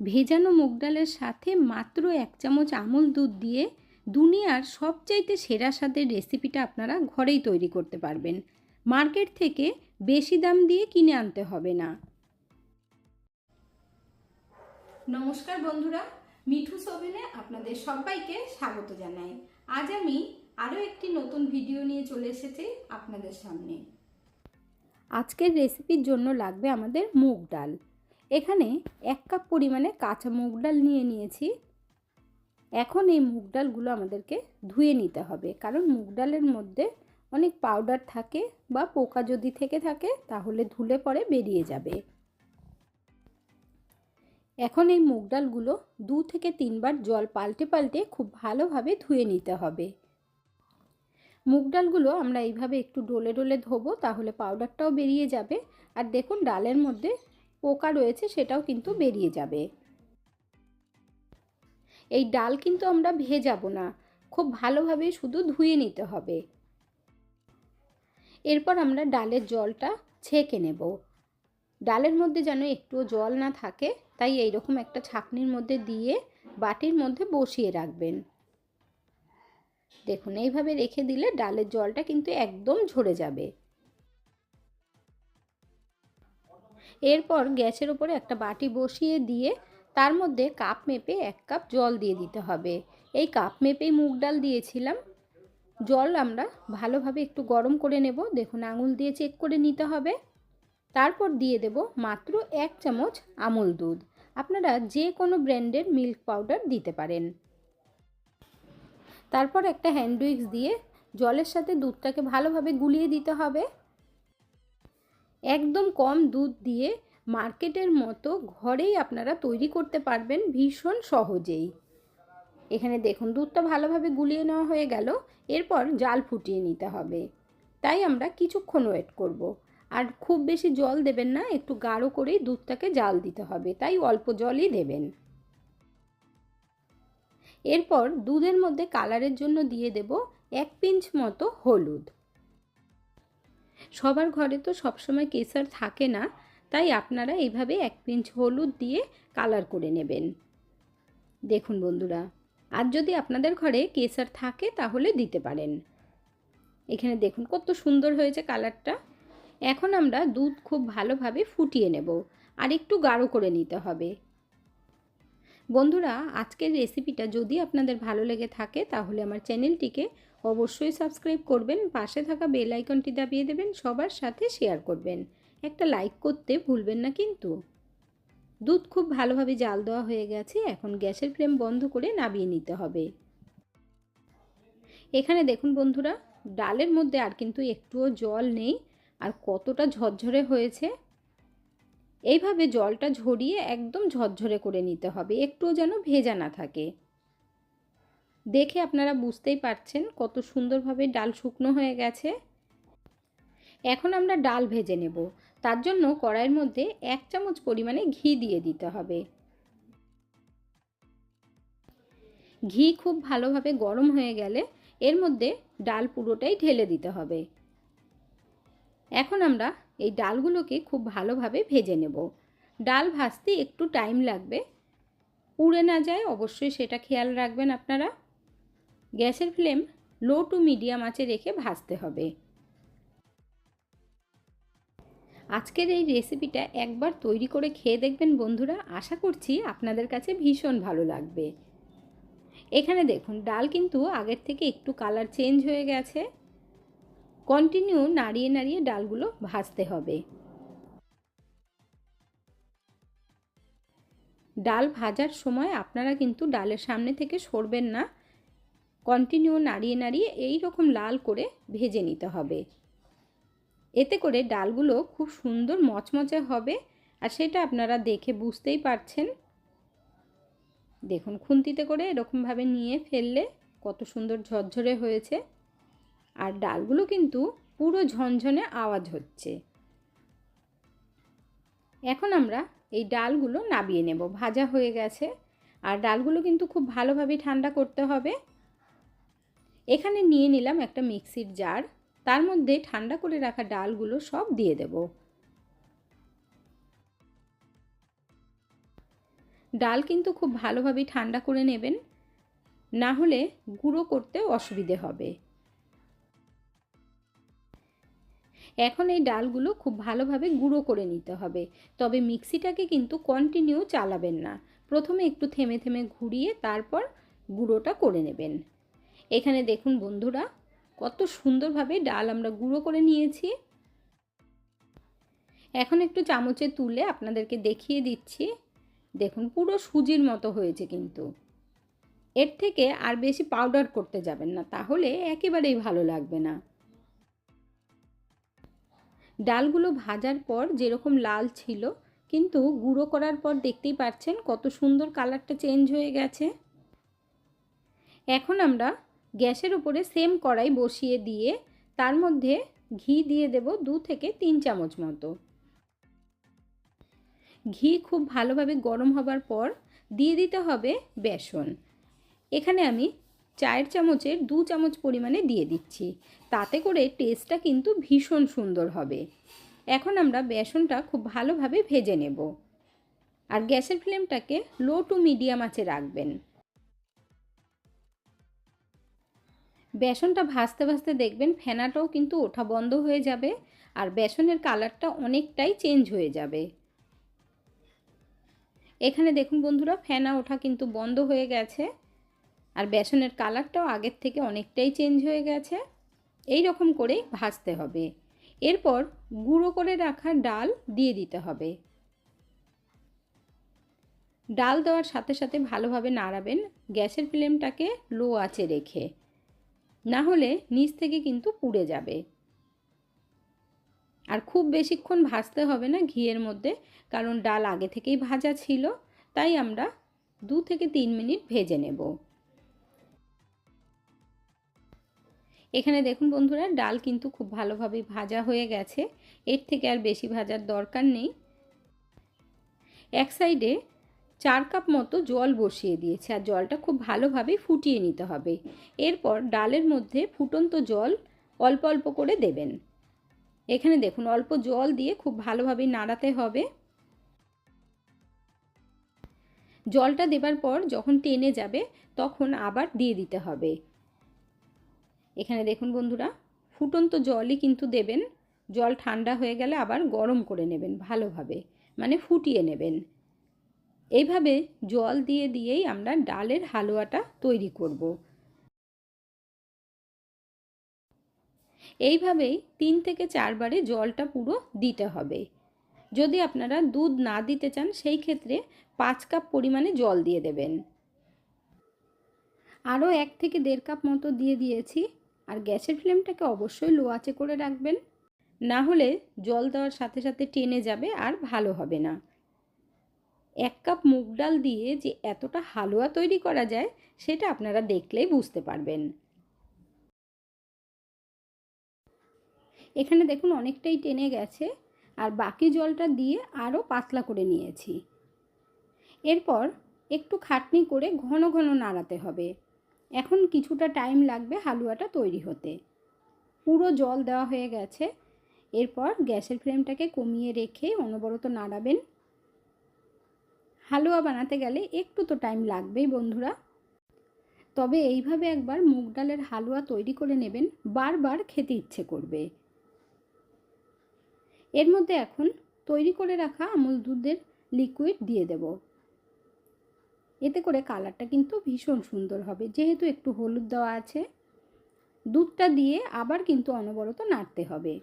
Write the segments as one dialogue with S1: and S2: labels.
S1: ভেজানো মুগ ডালের সাথে মাত্র এক চামচ আমুল দুধ দিয়ে দুনিয়ার সবচাইতে সেরা স্বাদের রেসিপিটা আপনারা ঘরেই তৈরি করতে পারবেন। মার্কেট থেকে বেশি দাম দিয়ে কিনে আনতে হবে না। নমস্কার বন্ধুরা, মিঠু সোভেনে আপনাদের সবাইকে স্বাগত জানাই। আজ আমি আরও একটি নতুন ভিডিও নিয়ে চলে এসেছি আপনাদের সামনে। আজকের রেসিপির জন্য লাগবে আমাদের মুগ ডাল। এখানে এক কাপ পরিমাণে কাঁচা মুগ ডাল নিয়ে নিয়েছি। এখন এই মুগ ডালগুলো আমাদেরকে ধুয়ে নিতে হবে, কারণ মুগ ডালের মধ্যে অনেক পাউডার থাকে বা পোকা যদি থেকে থাকে তাহলে ধুলে পরে বেরিয়ে যাবে। এখন এই মুগ ডালগুলো দু থেকে তিনবার জল পাল্টে পাল্টে খুব ভালোভাবে ধুয়ে নিতে হবে। মুগ ডালগুলো আমরা এইভাবে একটু ডোলে ডোলে ধোবো, তাহলে পাউডারটাও বেরিয়ে যাবে। আর দেখুন, ডালের মধ্যে পোকা রয়েছে সেটাও কিন্তু বেরিয়ে যাবে। এই ডাল কিন্তু আমরা ভেজাবো না, খুব ভালোভাবে শুধু ধুয়ে নিতে হবে। এরপর আমরা ডালের জলটা ছেঁকে নেব। ডালের মধ্যে যেন একটুও জল না থাকে, তাই এইরকম একটা ছাকনির মধ্যে দিয়ে বাটির মধ্যে বসিয়ে রাখবেন। দেখুন, এইভাবে রেখে দিলে ডালের জলটা কিন্তু একদম ঝরে যাবে। এরপর গ্যাসের ওপরে একটা বাটি বসিয়ে দিয়ে তার মধ্যে কাপ মেপে এক কাপ জল দিয়ে দিতে হবে। এই কাপ মেপেই মুগ ডাল দিয়েছিলাম। জল আমরা ভালোভাবে একটু গরম করে নেব। দেখুন, আঙুল দিয়ে চেক করে নিতে হবে। তারপর দিয়ে দেব মাত্র এক চামচ আমুল দুধ। আপনারা যে কোনো ব্র্যান্ডের মিল্ক পাউডার দিতে পারেন। তারপর একটা হ্যান্ড উইক্স দিয়ে জলের সাথে দুধটাকে ভালোভাবে গুলিয়ে দিতে হবে। একদম কম দুধ দিয়ে মার্কেটের মতো ঘরেই আপনারা তৈরি করতে পারবেন ভীষণ সহজেই। এখানে দেখুন, দুধটা ভালোভাবে গুলিয়ে নেওয়া হয়ে গেল, এরপর জাল ফুটিয়ে নিতে হবে। তাই আমরা কিছুক্ষণ ওয়েট করব। আর খুব বেশি জল দেবেন না, একটু গাঢ় করেই দুধটাকে জাল দিতে হবে, তাই অল্প জলই দেবেন। এরপর দুধের মধ্যে কালারের জন্য দিয়ে দেব এক পিঞ্চ মতো হলুদ। সবার ঘরে তো সবসময় কেসার থাকে না, তাই আপনারা এইভাবে এক পিঞ্চ হলুদ দিয়ে কালার করে নেবেন। দেখুন বন্ধুরা, আর যদি আপনাদের ঘরে কেসার থাকে তাহলে দিতে পারেন। এখানে দেখুন কত সুন্দর হয়েছে কালারটা। এখন আমরা দুধ খুব ভালোভাবে ফুটিয়ে নেব, আর একটু গাঢ় করে নিতে হবে। বন্ধুরা, আজকের রেসিপিটা যদি আপনাদের ভালো লেগে থাকে তাহলে আমার চ্যানেলটিকে অবশ্যই সাবস্ক্রাইব করবেন, পাশে থাকা বেল আইকনটি দাবিয়ে দেবেন, সবার সাথে শেয়ার করবেন। একটা লাইক করতে ভুলবেন না কিন্তু। দুধ খুব ভালোভাবে জাল দেওয়া হয়ে গেছে, এখন গ্যাসের ফ্লেম বন্ধ করে নামিয়ে নিতে হবে। এখানে দেখুন বন্ধুরা, ডালের মধ্যে আর কিন্তু একটুও জল নেই, আর কতটা ঝরঝরে হয়েছে। এইভাবে জলটা ঝরিয়ে একদম ঝরঝরে করে নিতে হবে, একটুও যেন ভেজা না থাকে। দেখে আপনারা বুঝতেই পারছেন কত সুন্দরভাবে ডাল শুকনো হয়ে গেছে। এখন আমরা ডাল ভেজে নেব। তার জন্য কড়াইয়ের মধ্যে এক চামচ পরিমাণে ঘি দিয়ে দিতে হবে। ঘি খুব ভালোভাবে গরম হয়ে গেলে এর মধ্যে ডাল পুরোটাই ঢেলে দিতে হবে। এখন আমরা এই ডালগুলোকে খুব ভালোভাবে ভেজে নেব। ডাল ভাজতে একটু টাইম লাগবে। পুড়ে না যায়, অবশ্যই সেটা খেয়াল রাখবেন আপনারা। গ্যাসের ফ্লেম লো টু মিডিয়াম আঁচে রেখে ভাজতে হবে। আজকের এই রেসিপিটা একবার তৈরি করে খেয়ে দেখবেন বন্ধুরা। আশা করছি আপনাদের কাছে ভীষণ ভালো লাগবে। এখানে দেখুন, ডাল কিন্তু আগের থেকে একটু কালার চেঞ্জ হয়ে গেছে। কন্টিনিউ নাড়িয়ে নাড়িয়ে ডালগুলো ভাজতে হবে। ডাল ভাজার সময় আপনারা কিন্তু ডালের সামনে থেকে সরবেন না। কন্টিনিউ নাড়িয়ে নাড়িয়ে এই রকম লাল করে ভেজে নিতে হবে। এতে করে ডালগুলো খুব সুন্দর মচমচে হবে আর সেটা আপনারা দেখে বুঝতেই পারছেন। দেখুন, খুন্তিতে করে এরকমভাবে নিয়ে ফেললে কত সুন্দর ঝরঝরে হয়েছে। আর ডালগুলো কিন্তু পুরো ঝনঝনে আওয়াজ হচ্ছে। এখন আমরা এই ডালগুলো নাবিয়ে নেব, ভাজা হয়ে গেছে। আর ডালগুলো কিন্তু খুব ভালোভাবে ঠান্ডা করতে হবে। এখানে নিয়ে নিলাম একটা মিক্সির জার। তার মধ্যে ঠান্ডা করে রাখা ডালগুলো সব দিয়ে দেব। ডাল কিন্তু খুব ভালোভাবে ঠান্ডা করে নেবেন। না হলে গুঁড়ো করতে অসুবিধে হবে। এখন এই ডালগুলো খুব ভালোভাবে গুঁড়ো করে নিতে হবে। তবে মিক্সিটাকে কিন্তু কন্টিনিউ চালাবেন না। প্রথমে একটু থেমে থেমে ঘুরিয়ে তারপর গুঁড়োটা করে নেবেন। এখানে দেখুন বন্ধুরা, কত সুন্দরভাবে ডাল আমরা গুঁড়ো করে নিয়েছি। এখন একটু চামচে তুলে আপনাদেরকে দেখিয়ে দিচ্ছি। দেখুন, পুরো সুজির মতো হয়েছে কিন্তু। এর থেকে আর বেশি পাউডার করতে যাবেন না, তাহলে একেবারেই ভালো লাগবে না। ডালগুলো ভাজার পর যেরকম লাল ছিল, কিন্তু গুঁড়ো করার পর দেখতেই পাচ্ছেন কত সুন্দর কালারটা চেঞ্জ হয়ে গেছে। এখন আমরা গ্যাসের উপরে সেম কড়াই বসিয়ে দিয়ে তার মধ্যে ঘি দিয়ে দেব দু থেকে তিন চামচ মতো। ঘি খুব ভালোভাবে গরম হবার পর দিয়ে দিতে হবে বেসন। এখানে আমি চায়ের চামচের দু চামচ পরিমাণে দিয়ে দিচ্ছি। তাতে করে টেস্টটা কিন্তু ভীষণ সুন্দর হবে। এখন আমরা বেসনটা খুব ভালোভাবে ভেজে নেব। আর গ্যাসের ফ্লেমটাকে লো টু মিডিয়াম আঁচে রাখবেন। বেসনটা ভাজতে ভাজতে দেখবেন ফেনাটাও কিন্তু ওঠা বন্ধ হয়ে যাবে আর বেসনের কালারটা অনেকটাই চেঞ্জ হয়ে যাবে। এখানে দেখুন বন্ধুরা, ফেনা ওঠা কিন্তু বন্ধ হয়ে গেছে আর বেসনের কালারটাও আগের থেকে অনেকটাই চেঞ্জ হয়ে গেছে। এই রকম করেই ভাজতে হবে। এরপর গুঁড়ো করে রাখা ডাল দিয়ে দিতে হবে। ডাল দেওয়ার সাথে সাথে ভালোভাবে নাড়াবেন। গ্যাসের ফ্লেমটাকে লো আঁচে রেখে। না হলে নিচ থেকে কিন্তু পুড়ে যাবে। আর খুব বেশিক্ষণ ভাজতে হবে না ঘিয়ের মধ্যে, কারণ ডাল আগে থেকেই ভাজা ছিল, তাই আমরা দু থেকে তিন মিনিট ভেজে নেব। এখানে দেখুন বন্ধুরা, ডাল কিন্তু খুব ভালোভাবে ভাজা হয়ে গেছে। এর থেকে আর বেশি ভাজার দরকার নেই। এক সাইডে চার কাপ মতো জল বসিয়ে দিয়েছে আর জলটা খুব ভালোভাবে ফুটিয়ে নিতে হবে। এরপর ডালের মধ্যে ফুটন্ত জল অল্প অল্প করে দেবেন। এখানে দেখুন, অল্প জল দিয়ে খুব ভালোভাবে নাড়াতে হবে। জলটা দেবার পর যখন টেনে যাবে, তখন আবার দিয়ে দিতে হবে। এখানে দেখুন বন্ধুরা, ফুটন্ত জলই কিন্তু দেবেন। জল ঠান্ডা হয়ে গেলে আবার গরম করে নেবেন ভালোভাবে মানে ফুটিয়ে নেবেন। এইভাবে জল দিয়ে দিয়েই আমরা ডালের হালুয়াটা তৈরি করব। এইভাবেই তিন থেকে চারবারে জলটা পুরো দিতে হবে। যদি আপনারা দুধ না দিতে চান, সেই ক্ষেত্রে পাঁচ কাপ পরিমাণে জল দিয়ে দেবেন। আরও এক থেকে দেড় কাপ মতো দিয়ে দিয়েছি, আর গ্যাসের ফ্লেমটাকে অবশ্যই লো আঁচে করে রাখবেন। না হলে জল দেওয়ার সাথে সাথে টেনে যাবে আর ভালো হবে না। এক কাপ মুগ ডাল দিয়ে যে এতটা হালুয়া তৈরি করা যায়, সেটা আপনারা দেখলেই বুঝতে পারবেন। এখানে দেখুন অনেকটাই টেনে গেছে, আর বাকি জলটা দিয়ে আরও পাতলা করে নিয়েছি। এরপর একটু খাটনি করে ঘন ঘন নাড়াতে হবে। এখন কিছুটা টাইম লাগবে হালুয়াটা তৈরি হতে। পুরো জল দেওয়া হয়ে গেছে। এরপর গ্যাসের ফ্লেমটাকে কমিয়ে রেখে অনবরত নাড়াবেন। হালুয়া বানাতে গেলে একটু তো টাইম লাগবেই বন্ধুরা। তবে এইভাবে একবার মুগ ডালের হালুয়া তৈরি করে নেবেন, বারবার খেতে ইচ্ছে করবে। এর মধ্যে এখন তৈরি করে রাখা আমুল দুধের লিকুইড দিয়ে দেব। এতে করে কালারটা কিন্তু ভীষণ সুন্দর হবে, যেহেতু একটু হলুদ দেওয়া আছে। দুধটা দিয়ে আবার কিন্তু অনবরত নাড়তে হবে।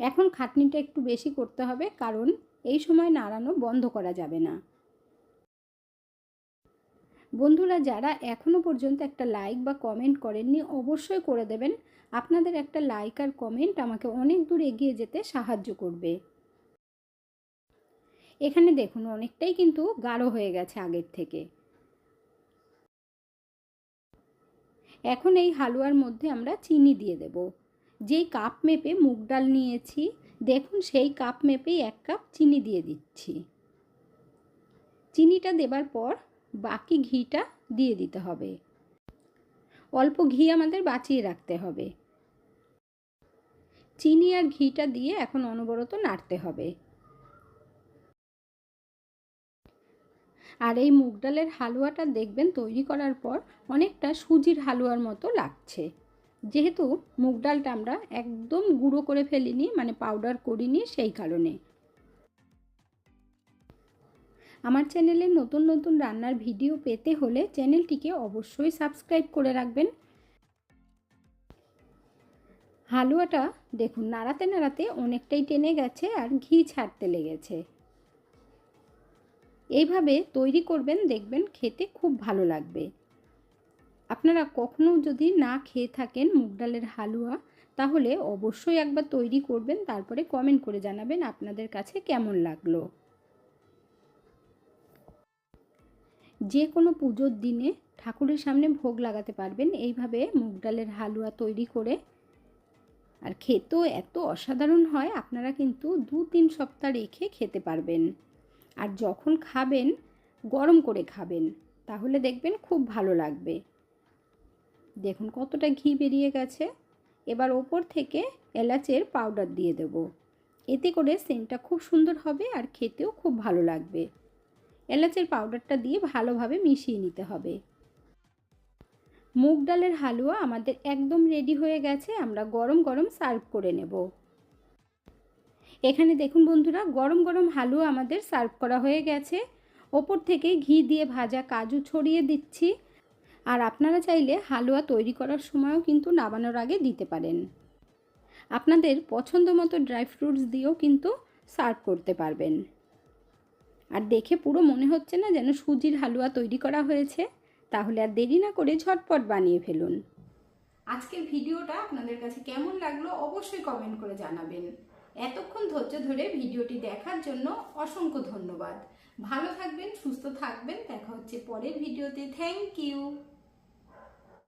S1: এখন খাটনিটা একটু বেশি করতে হবে, কারণ এই সময় নাড়ানো বন্ধ করা যাবে না। বন্ধুরা, যারা এখনও পর্যন্ত একটা লাইক বা কমেন্ট করেননি, অবশ্যই করে দেবেন। আপনাদের একটা লাইক আর কমেন্ট আমাকে অনেক দূর এগিয়ে যেতে সাহায্য করবে। এখানে দেখুন, অনেকটাই কিন্তু গাঢ় হয়ে গেছে আগের থেকে। এখন এই হালুয়ার মধ্যে আমরা চিনি দিয়ে দেব। যেই কাপ মেপে মুগ ডাল নিয়েছি দেখুন, সেই কাপ মেপেই এক কাপ চিনি দিয়ে দিচ্ছি। চিনিটা দেবার পর বাকি ঘিটা দিয়ে দিতে হবে। অল্প ঘি আমাদের বাঁচিয়ে রাখতে হবে। চিনি আর ঘিটা দিয়ে এখন অনবরত নাড়তে হবে। আর এই মুগ ডালের হালুয়াটা দেখবেন তৈরি করার পর অনেকটা সুজির হালুয়ার মতো লাগছে। যেহেতু মুগ ডালটা আমরা একদম গুঁড়ো করে ফেলিনি মানে পাউডার করিনি সেই কারণে। আমার চ্যানেলে নতুন নতুন রান্নার ভিডিও পেতে হলে চ্যানেলটিকে অবশ্যই সাবস্ক্রাইব করে রাখবেন। হালুয়াটা দেখুন, নাড়াতে নাড়াতে অনেকটাই টেনে গেছে আর ঘি ছাড়তে লেগেছে। এইভাবে তৈরি করবেন, দেখবেন খেতে খুব ভালো লাগবে। আপনারা কখনো যদি না খেয়ে থাকেন মুগ ডালের হালুয়া, তাহলে অবশ্যই একবার তৈরি করবেন, তারপরে কমেন্ট করে জানাবেন আপনাদের কাছে কেমন লাগল। যে কোনো পুজোর দিনে ঠাকুরের সামনে ভোগ লাগাতে পারবেন, এইভাবে মুগ ডালের হালুয়া তৈরি করে। আর খেতেও এত অসাধারণ হয়, আপনারা কিন্তু দু তিন সপ্তাহ রেখে খেতে পারবেন। আর যখন খাবেন, গরম করে খাবেন, তাহলে দেখবেন খুব ভালো লাগবে। দেখুন কতটা ঘি বেরিয়ে গেছে। এবার ওপর থেকে এলাচের পাউডার দিয়ে দেব। এতে করে সেন্টটা খুব সুন্দর হবে আর খেতেও খুব ভালো লাগবে। এলাচের পাউডারটা দিয়ে ভালোভাবে মিশিয়ে নিতে হবে। মুগ ডালের হালুয়া আমাদের একদম রেডি হয়ে গেছে, আমরা গরম গরম সার্ভ করে নেব। এখানে দেখুন বন্ধুরা, গরম গরম হালুয়া আমাদের সার্ভ করা হয়ে গেছে। ওপর থেকে ঘি দিয়ে ভাজা কাজু ছড়িয়ে দিচ্ছি। আর আপনারা চাইলে হালুয়া তৈরি করার সময়ও কিন্তু নামানোর আগে দিতে পারেন। আপনাদের পছন্দ মতো ড্রাই ফ্রুটস দিয়েও কিন্তু সার্ভ করতে পারবেন। আর দেখে পুরো মনে হচ্ছে না যেন সুজির হালুয়া তৈরি করা হয়েছে, তাহলে আর দেরি না করে ঝটপট বানিয়ে ফেলুন। আজকের ভিডিওটা আপনাদের কাছে কেমন লাগল অবশ্যই কমেন্ট করে জানাবেন। এতক্ষণ ধৈর্য ধরে ভিডিওটি দেখার জন্য অসংখ্য ধন্যবাদ। ভালো থাকবেন, সুস্থ থাকবেন, দেখা হচ্ছে পরের ভিডিওতে। Thank you.